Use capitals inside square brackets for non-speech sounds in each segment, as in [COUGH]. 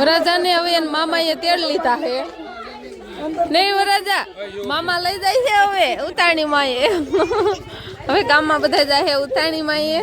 વરાજાને હવે એના મામાએ તેડ લીધા હે નહીં વરાજા મામા લઈ જાય છે હવે, ઉતાણી માએ. હવે ગામમાં બધા જાય છે ઉતાણી માએ.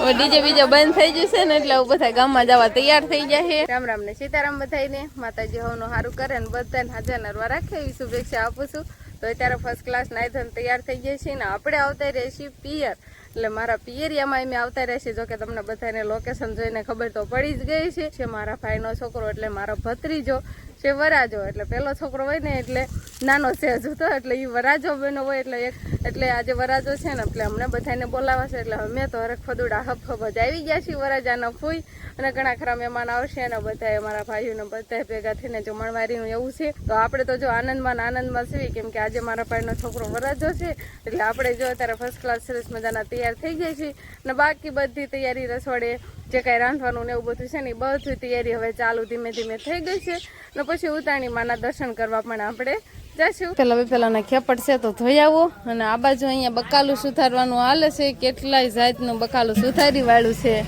હવે ડીજે બીજે બંધ થઈ જશે ને, એટલે બધા ગામમાં જવા તૈયાર થઈ જાય છે. રામ રામ ને સીતારામ બધાને માતાજી હવનું સારું કરે ને બધાને હાજર નરવા રાખે એવી શુભેચ્છા આપું છું. તો અત્યારે ફર્સ્ટ ક્લાસ નાઈ તૈયાર થઈ જાય છે ને, આપણે આવતા રહીશું પિયર. એટલે મારા પિયરિયામાં અમે આવતા રહેશે જો કે તમને બધાને લોકેશન જોઈને ખબર તો પડી જ ગઈ છે મારા ભાઈનો છોકરો એટલે મારો ભત્રીજો. છે વરાજો. એટલે પેલો છોકરો હોય ને એટલે નાનો છે હજુ તો, એટલે એ વરાજો બનો હોય એટલે એક, એટલે આજે વરાજો છે ને, એટલે અમને બધાને બોલાવાશે, એટલે અમે તો હરખફદુડા હબ જ આવી ગયા છીએ વરાજાના ફૂઈ. અને ઘણા ખરા મહેમાન આવશે અને બધા અમારા ભાઈઓને બધા ભેગા થઈને જમણવારીનું એવું છે. તો આપણે તો જો આનંદમાં આનંદમાં છીએ, કેમ કે આજે મારા ભાઈનો છોકરો વરાજો છે. એટલે આપણે જો અત્યારે ફર્સ્ટ ક્લાસ સરસ મજાના તૈયાર થઈ જાય છે અને બાકી બધી તૈયારી રસોડે જે કાંઈ રાંધવાનું ને એવું બધું છે ને એ બધી તૈયારી હવે ચાલુ ધીમે ધીમે થઈ ગઈ છે. અને પછી ઉતાણી માના દર્શન કરવા પણ આપણે જશું. પેલા પેલા ના ખેપટ છે તો ધોઈ આવો. અને આ બાજુ અહીંયા બકાલું સુધારવાનું હાલે છે. કેટલાય જાતનું બકાલું સુધારી વાળું છે.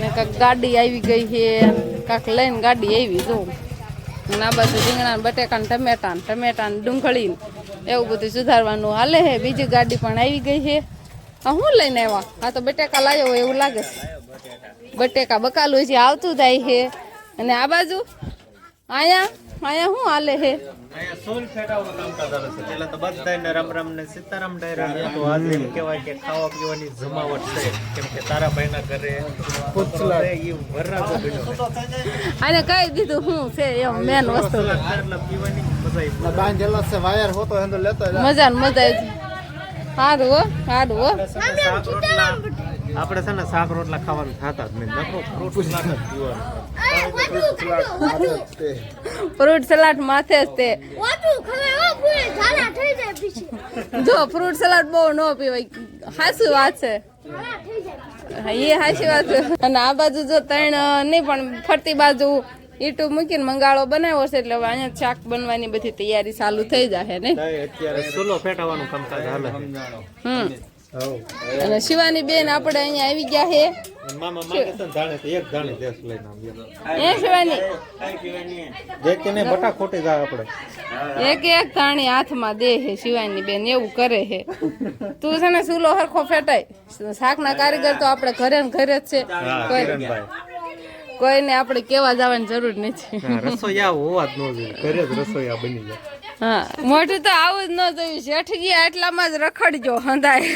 ને કાંક ગાડી આવી ગઈ છે. કાંક લઈને ગાડી આવી જો. અને આ બાજુ રીંગણા બટેકા ને ટમેટા ને ટમેટા ને ડુંગળી એવું બધું સુધારવાનું હાલે છે. બીજી ગાડી પણ આવી ગઈ છે. આ હું લઈને આવ્યા? આ તો બટેકા લાવ્યો એવું લાગે છે. બટેકા બકાલું છે આવતું જાય છે. અને આ બાજુ અહીંયા આયા શું હાલે છે? સોલ ફેટાવાનું કામકાજ ચાલે છે. પેલા તો બધાને રામ રામ ને સીતારામ ડાયરા તો આજે કહેવાય કે ખાવા પીવાની જમાવટ છે. કેમ કે ઘરે આને કહી દીધું છે એમ મેન વસ્તુ. એટલે પીવાની મજા આવી. બાંધેલો છે વાયર હોતો એનો લેતો મજા ને મજા આવી. સારું હો સારું હો. આપણે છે ને શાક રોટલા ખાવાનું ખાતા જ નહીં. નકરો ફ્રૂટ સલાડ માથે જ તે. વાતું ખબર હો પૂરે ઝાલા થઈ જાય પછી. જો ફ્રૂટ સલાડ બહુ ન પીવાય. હાસુ વાત છે. એ હાસી વાત છે. અને આ બાજુ જો ત્રણ નહીં પણ ફરતી બાજુ ઈટું મૂકીને મંગાળો બનાવ્યો છે એટલે હવે અહીંયા શાક બનવાની બધી તૈયારી ચાલુ થઈ જશે ને અત્યારે ચૂલો ફેટાવાનું કામ ચાલે હમ. અને શિવાની બેન આપણે અહીંયા આવી ગયા મામા માગે તો એક ધાણે દેશ લઈને આવ્યો એ શિવાની? જે ને બટા ખોટી જાય આપણે. એક એક તાણી હાથમાં દે હે શિવાની બેન એવું કરે હે તું છે ને સુલો હરખો ફેટાય. શાકના કારીગર તો આપણે ઘરે ને ઘરે જ છે. કોઈને આપણે કેવા જવાની જરૂર નથી. રસોઈયા હોવા જ ન જોઈએ. ઘરે જ રસોઈયા બની જાય. હા, મોઢું તો આવું જ ન થયું શેઠજી આટલામાં જ રખડજો, હંધાય.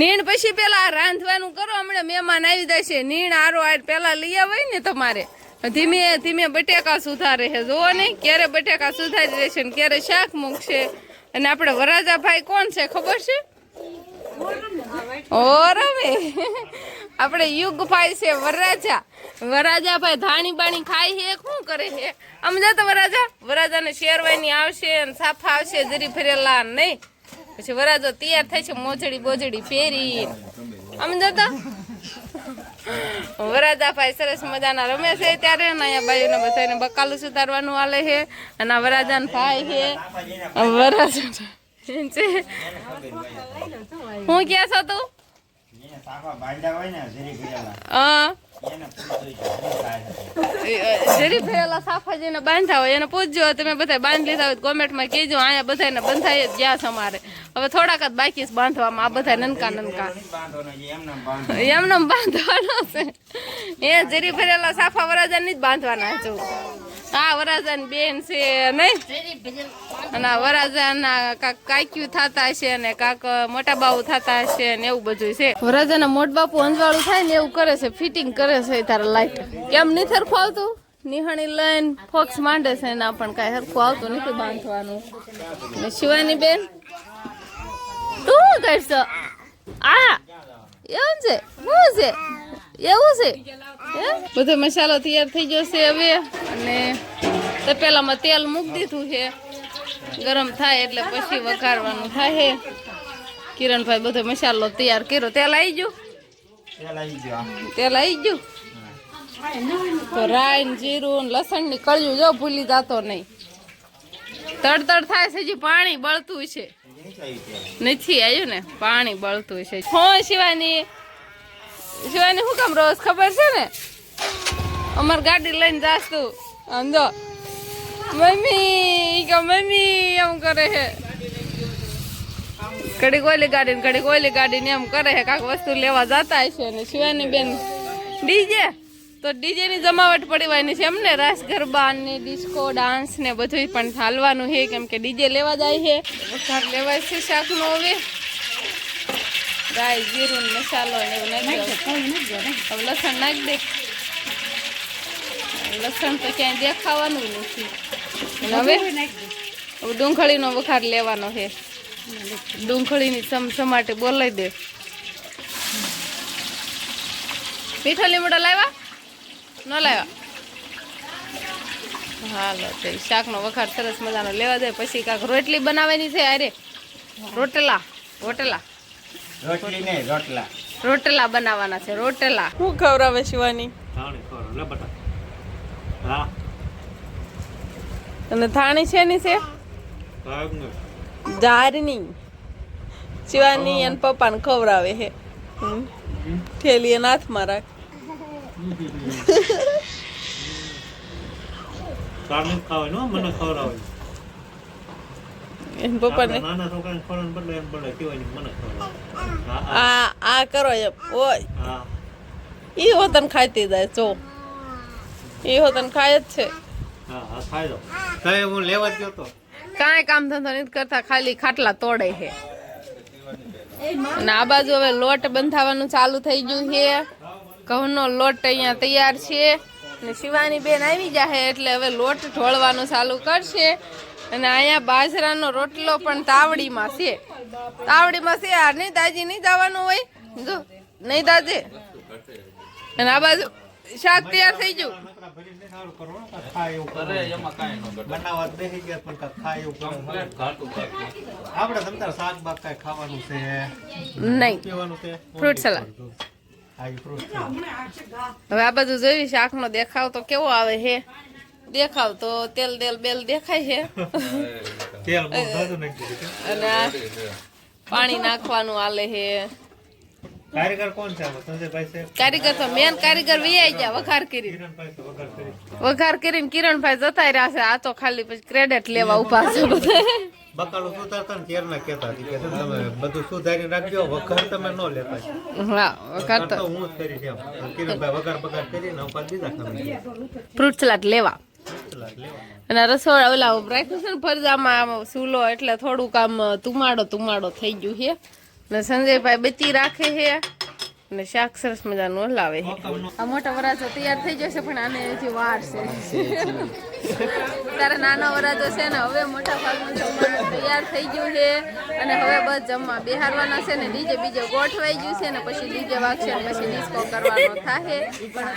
નીણ પછી પેલા રાંધવાનું કરો, હમણાં મહેમાન આવી જાય છે નીણ આરો આર પેલા લઈ આવે ને તમારે. ધીમે ધીમે બટેકા સુધારે છે. જુઓ નહીં ક્યારે બટેકા સુધારી રહેશે ને ક્યારે શાક મૂકશે. અને આપણે વરાજા ભાઈ કોણ છે, ખબર છે? ઓ રમે આપણે યુગભાઈ છે, વરરાજા. વરરાજા ભાઈ ધાણી બાણી ખાય છે, શું કરે છે? આમ જતો વરરાજા, વરરાજાને શેરવાની આવશે અને સાફા આવશે, જરી ફરેલા નહીં. પછી વરાજો તૈયાર થાય છે, મોજડી બોજડી પહેરી આમ જતો. વરાજા ભાઈ સરસ મજાના રમે છે ત્યારે અહીંયા બાજુને બધાને બકાલું સુધારવાનું હાલે છે, અને આ વરાજાન ભાઈ છે. વરાજા હું ક્યાં છો તું? જરી ભરેલા. સાફા જેને બાંધ્યા હોય એને પૂછજો તમે બધા બાંધી લીધા હોય કોમેન્ટમાં કહેજો અહીંયા બધાને બંધાઈ જ ગયા છે અમારે. હવે થોડાક જ બાકી બાંધવામાં આ બધા નનકા નનકા એમને બાંધવાનો. છે. એ જરી ભરેલા સાફા વરાજાની જ બાંધવાના છું. હા વરાજાની બેન છે નહીં અને આ વરાજાના કાક કાક્યું થતા હશે ને કાક મોટા બાઉ થતા હશે ને એવું બધું છે. વરાજાના મોટ બાપુ અંજવાળું થાય ને એવું કરે છે, ફિટિંગ કરે છે તારા લાઈટ કેમ નહીં સરખું આવતું? નિહાણી લઈને ફોક્સ માંડે છે ને પણ કાંઈ સરખું આવતું નથી બાંધવાનું. ને શિવાની બેન? તું કરશો? આ એવું છે શું છે? એવું છે? બધો મસાલો તૈયાર થઈ ગયો છે હવે. અને તપેલામાં તેલ મૂકી દીધું છે. ગરમ થાય એટલે પછી વઘારવાનું થાય છે. કિરણભાઈ બધો મસાલો તૈયાર કર્યો. તેલ આવી ગયું? તેલ આવી ગયું તો રાઈ જીરું ને લસણની કળિયું જો ભૂલી જાતો નહીં. તડતડ થાય છે હજી પાણી બળતું છે. નથી આવ્યું ને? પાણી બળતું છે. ફોન શિવાની શિવાની શું કામ રોજ ખબર છે ને? અમાર ગાડી લઈને જાસ તું. આમ મમ્મી કે મમ્મી, એમ કરે હે કડી કોઈલી ગાડી ને કડી કોઈલી ગાડી ને એમ કરે હે કાંક વસ્તુ લેવા જતા હશે ને શિવાની બેન. ડીજે? તો ડીજે ની જમાવટ પડી વાની છે એમને રાસ, ગરબા ને ડિસ્કો, ડાન્સ ને બધું પણ ચાલવાનું છે, કેમ કે ડીજે લેવા જાય છે. વખાર લેવાય છે શાક નો હવે. રાઈ જીરું ને મસાલો ને એવું નાખી. હવે લસણ નાખ દે. લસણ તો ક્યાંય દેખાવાનું નથી. હવે હવે ડુંગળીનો વઘાર લેવાનો છે. ડુંગળીની ચમચમાટે બોલાઈ દે. મીઠા લીમડો લાવ્યા? ન લાવ્યા? હાલો તે શાકનો વઘાર સરસ મજાનો લેવા દે. પછી કાંક રોટલી બનાવવાની છે અરે રોટલા રોટલા. રોટલી ને રોટલા. રોટલા બનાવવાના છે રોટલા. શું ખવરાવે શિવાની? થાળી ખોરો લે બટા હા. અને થાણી છે? ને છે ધારની શિવાની અને પપ્પાને ખવડાવે છે. હમ. થેલી એના હાથમાં રાખ. ખાવાનું મને ખવડાવે એને પપ્પાને. નાના છોકરાને બદલે એમ બદલે. મને આ આ કરો એમ ઓય. ઈ હોતન ખાતી જાય જો. ઈ હોતન ખાય જ છે. હા હા ખાઈ લો. કઈ હું લેવા ગયો તો. કાંઈ કામ ધંધો નથી કરતા ખાલી ખાટલા તોડે છે. અને આ બાજુ હવે લોટ બંધાવાનું ચાલુ થઈ ગયું છે. ઘઉંનો લોટ અહીંયા તૈયાર છે. અને શિવાની બેન આવી જાય એટલે હવે લોટ ઢોળવાનું ચાલુ કરશે. અને અહીંયા બાજરાનો રોટલો પણ તાવડીમાં છે. તાવડીમાં છે આ નહીં તાજી નહીં જવાનું હોય? જો નહીં તાજે અને આ બાજુ શાક તૈયાર થઈ ગયું. હો, શાક. હા. હવે આ બધું જોઈ શાકનો દેખાવ તો કેવો આવે છે દેખાવ તો તેલ તેલ બેલ દેખાય છે. અને પાણી નાખવાનું આલે છે. કારીગર કોણ છે તો મેન કારીગર વિયાઈ ગયા વઘાર કરી. કિરણભાઈ છે વગર કરી. વઘાર કરીને કિરણભાઈ જતા રહ્યા છે. આ તો ખાલી પછી ક્રેડિટ લેવા ઊભા છે બધા. બકાલું સુધારતા ને ત્યારના કહેતા કે તમે બધું સુધારી રાખજો વઘાર તમે ન લેતા. હા વઘાર વઘાર તો તો હું જ કરીશ એમ. કિરણભાઈ વઘાર બગાર કરીને ઉપાડ દીધા ફ્રૂટ સલાડ લેવા. અને રસોડા ઓલા રાખ્યું છે ને ફરજામાં સૂલો એટલે થોડુંક આમ તુમાડો તુમાડો થઈ ગયું છે. ને સંજયભાઈ બચી રાખે છે. અને શાક સરસ મજાનું લાવે છે. આ મોટો વરાજો તૈયાર થઈ જશે, પણ આને હજી વાર છે. તારે નાનો વરાજો છે ને, હવે મોટા ભાગનું જમવાનું તૈયાર થઈ ગયું છે. અને હવે બસ જમવા બેહારવાના છે ને, ડીજે બીજે ગોઠવાઈ ગયું છે ને, પછી ડીજે વાગશે ને, પછી ડિસ્કો કરવાનો થાય પણ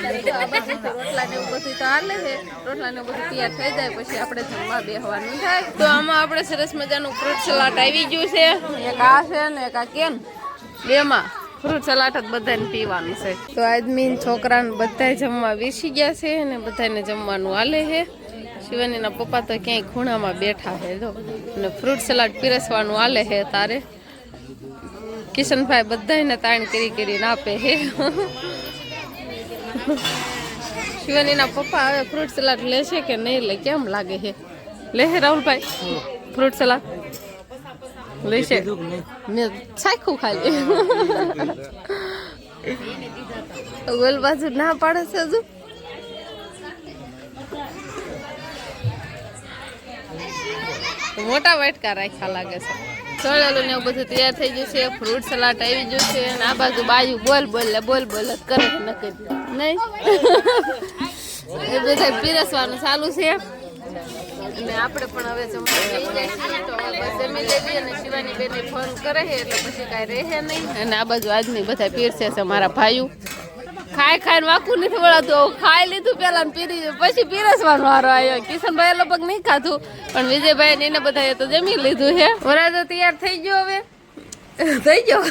રોટલા ને એવું બધું તો હાલે છે. રોટલા ને બધું તૈયાર થઈ જાય, પછી આપણે જમવા બેહવાનું થાય. તો આમાં આપણે સરસ મજાનું ફ્રૂટ સલાડ આવી ગયું છે. એક આ છે ને, એક આ કેન. બેમાં. ફ્રૂટ સલાડ જ બધાને પીવાનું છે. તો આદમીન છોકરાને બધા જમવા બેસી ગયા છે અને બધાને જમવાનું હાલે છે. શિવાનીના પપ્પા તો ક્યાંય ખૂણામાં બેઠા છે જો. અને ફ્રૂટ સલાડ પીરસવાનું હાલે છે તારે. કિશનભાઈ બધાને તાણ કરી કરીને આપે છે. શિવાનીના પપ્પા હવે ફ્રૂટ સલાડ લેશે કે નહીં લે? કેમ લાગે છે? લે હે રાહુલભાઈ. Fruit salad. લેશે મેં ચાખ્યું ખાલી. ઓલ બાજુ ના પાડે છે હજુ. મોટા વાટકા રાખ્યા લાગે છે. સળેલું ને એવું બધું તૈયાર થઈ ગયું છે. ફ્રૂટ સલાડ આવી ગયું છે. અને આ બાજુ બાજુ બોલ બોલ બોલ બોલ કરે ન કરી નહીં? [LAUGHS] એ બધા પીરસવાનું ચાલુ છે. અને આપણે પણ હવે જમવા થઈ જાય છે તો જમી લેવી અને શિવાની બેને ફોન કરે છે એટલે પછી કાંઈ રહે નહીં. અને આ બાજુ આજની બધા પીરસે છે મારા ભાઈઓ. ખાઈ ખાઈને વાકું નથી વળાતું. ખાઈ લીધું પેલા ને પીરી પછી પીરસવાનો વારો આવ્યો કિશનભાઈ લગભગ નહીં ખાધું પણ વિજયભાઈ ને એને બધાએ તો જમી લીધું છે. વરાજો તૈયાર થઈ ગયો હવે. થઈ ગયો.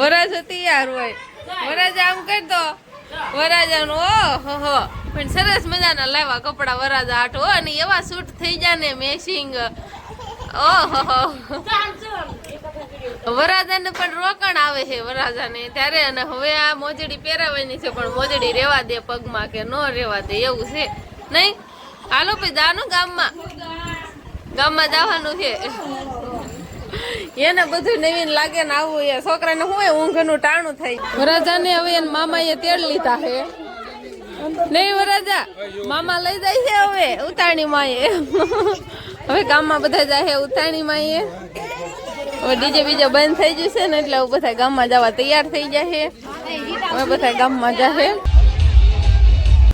વરાજો તૈયાર હોય. વરાજ આમ કરી દો વરાજાનું ઓ હો. પણ સરસ મજાના લાવ્યા કપડા વરાજા આટો અને એવા સૂટ થઈ જાય ને મેચિંગ ઓ હો. વરાજાને પણ રોકણ આવે છે વરાજાને ત્યારે, અને હવે આ મોજડી પહેરાવાની છે, પણ મોજડી રેવા દે પગમાં કે ન રેવા દે, એવું છે. નહીં? હાલો પછી જાનું ગામમાં. ગામમાં જવાનું છે. એને બધું નવીન લાગે ને આવું એ છોકરાને શું ઊંઘનું ટાણું થાય? વરાજાને હવે એના મામાએ તેડ લીધા છે. નહીં વરાજા મામા લઈ જાય છે હવે, ઉતાણી માએ. હવે ગામમાં બધા જાય છે ઉતાણી માએ. હવે ડીજે બીજે બંધ થઈ જશે ને એટલે બધા ગામમાં જવા તૈયાર થઈ જાય છે. હવે બધા ગામમાં જાહે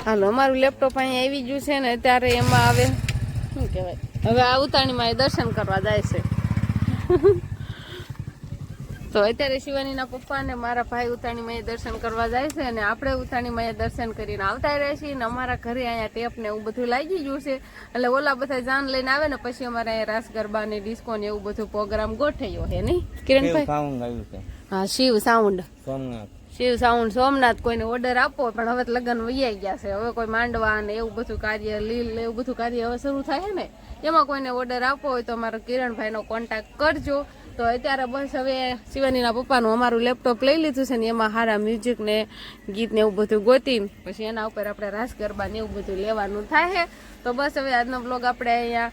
હાલો, અમારું લેપટોપ અહીંયા આવી ગયું છે ને ત્યારે એમાં આવે. શું કહેવાય? હવે આ ઉતાણીમાં એ દર્શન કરવા જાય છે. તો અત્યારે શિવાનીના પપ્પા અને મારા ભાઈ ઉતાણીમાં એ દર્શન કરવા જાય છે અને આપણે ઉતાણીમાં એ દર્શન કરીને આવતા રહે છીએ અને અમારા ઘરે અહીંયા ટેપ ને એવું બધું લાગી ગયું છે. એટલે ઓલા બધા જાન લઈને આવે ને પછી અમારે અહીંયા રાસ ગરબા ને ડિસ્કો ને એવું બધું પ્રોગ્રામ ગોઠવ્યો હે નહીં? કિરણભાઈ? હા શિવ સાઉન્ડ. સોમનાથ. શિવ સાઉન્ડ સોમનાથ કોઈને ઓર્ડર આપો, પણ હવે લગ્ન વૈયાઈ ગયા છે. હવે કોઈ માંડવા ને એવું બધું કાર્ય, લીલ એવું બધું કાર્ય હવે શરૂ થાય ને, એમાં કોઈને ઓર્ડર આપવો હોય તો અમારો કિરણભાઈનો કોન્ટેક્ટ કરજો. તો અત્યારે બસ હવે શિવાનીના પપ્પાનું અમારું લેપટોપ લઈ લીધું છે ને, એમાં સારા મ્યુઝિક ને ગીત ને એવું બધું ગોતી, પછી એના ઉપર આપણે રાસ ગરબા ને એવું બધું લેવાનું થાય છે. તો બસ હવે આજનો બ્લોગ આપણે અહીંયા